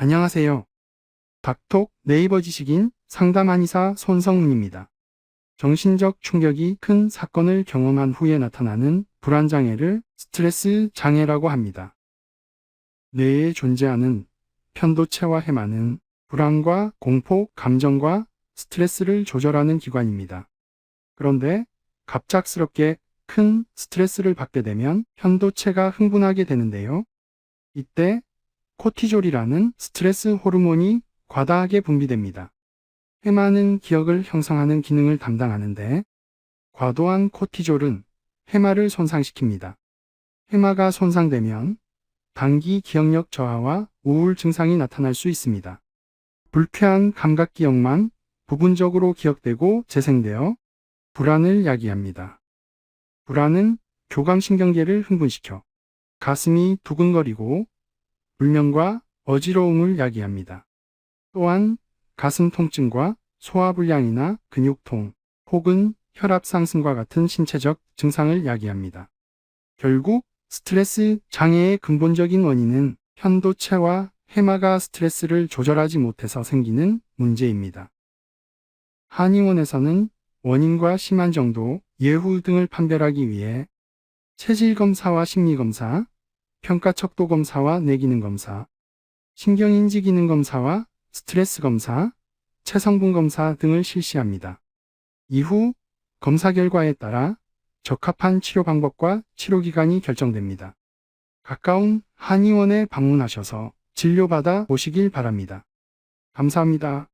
안녕하세요. 닥톡 네이버 지식인 상담 한의사 손성문입니다. 정신적 충격이 큰 사건을 경험한 후에 나타나는 불안장애를 스트레스 장애라고 합니다. 뇌에 존재하는 편도체와 해마는 불안과 공포, 감정과 스트레스를 조절하는 기관입니다. 그런데 갑작스럽게 큰 스트레스를 받게 되면 편도체가 흥분하게 되는데요. 이때 코티졸이라는 스트레스 호르몬이 과다하게 분비됩니다. 해마는 기억을 형성하는 기능을 담당하는데 과도한 코티졸은 해마를 손상시킵니다. 해마가 손상되면 단기 기억력 저하와 우울 증상이 나타날 수 있습니다. 불쾌한 감각 기억만 부분적으로 기억되고 재생되어 불안을 야기합니다. 불안은 교감신경계를 흥분시켜 가슴이 두근거리고 불면과 어지러움을 야기합니다. 또한 가슴 통증과 소화불량이나 근육통 혹은 혈압 상승과 같은 신체적 증상을 야기합니다. 결국 스트레스 장애의 근본적인 원인은 편도체와 해마가 스트레스를 조절하지 못해서 생기는 문제입니다. 한의원에서는 원인과 심한 정도, 예후 등을 판별하기 위해 체질 검사와 심리 검사, 평가 척도 검사와 뇌기능 검사, 신경인지 기능 검사와 스트레스 검사, 체성분 검사 등을 실시합니다. 이후 검사 결과에 따라 적합한 치료 방법과 치료 기간이 결정됩니다. 가까운 한의원에 방문하셔서 진료받아 보시길 바랍니다. 감사합니다.